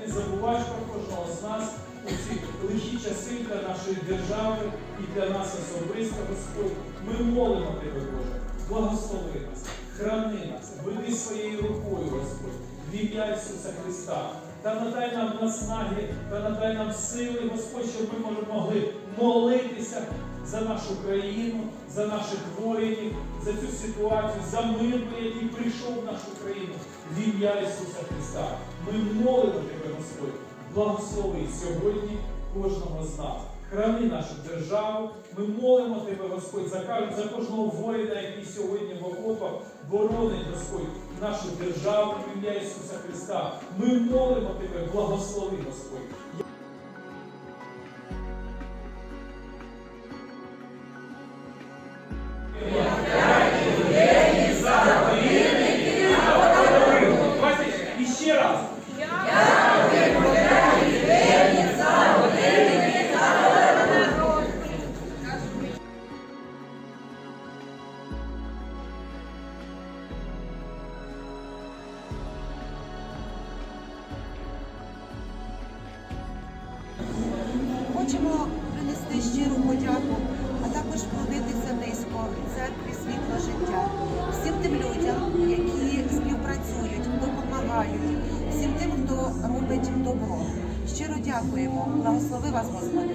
не забуваєш про кожного з нас у ці лихі часи для нашої держави і для нас особисто, Господь. Ми молимо Тебе, Боже, благослови нас, храни нас, веди своєю рукою, Господь, в ім'я Ісуса Христа. Та надай нам наснаги, та надай нам сили, Господь, щоб ми могли молитися за нашу країну, за наших воїнів, за цю ситуацію, за мир, який прийшов в нашу країну в ім'я Ісуса Христа. Ми молимо Тебе, Господь, благослови сьогодні кожного з нас. Храни нашу державу. Ми молимо Тебе, Господь, за, за кожного воїна, який сьогодні в окопах боронить, Господь, нашу державу в ім'я Ісуса Христа. Ми молимо Тебе, благослови, Господь. Хочемо принести щиру подяку, а також вклонитися низько церкві світло життя, всім тим людям, які співпрацюють, допомагають, всім тим, хто робить добро. Щиро дякуємо. Благослови вас, Господи.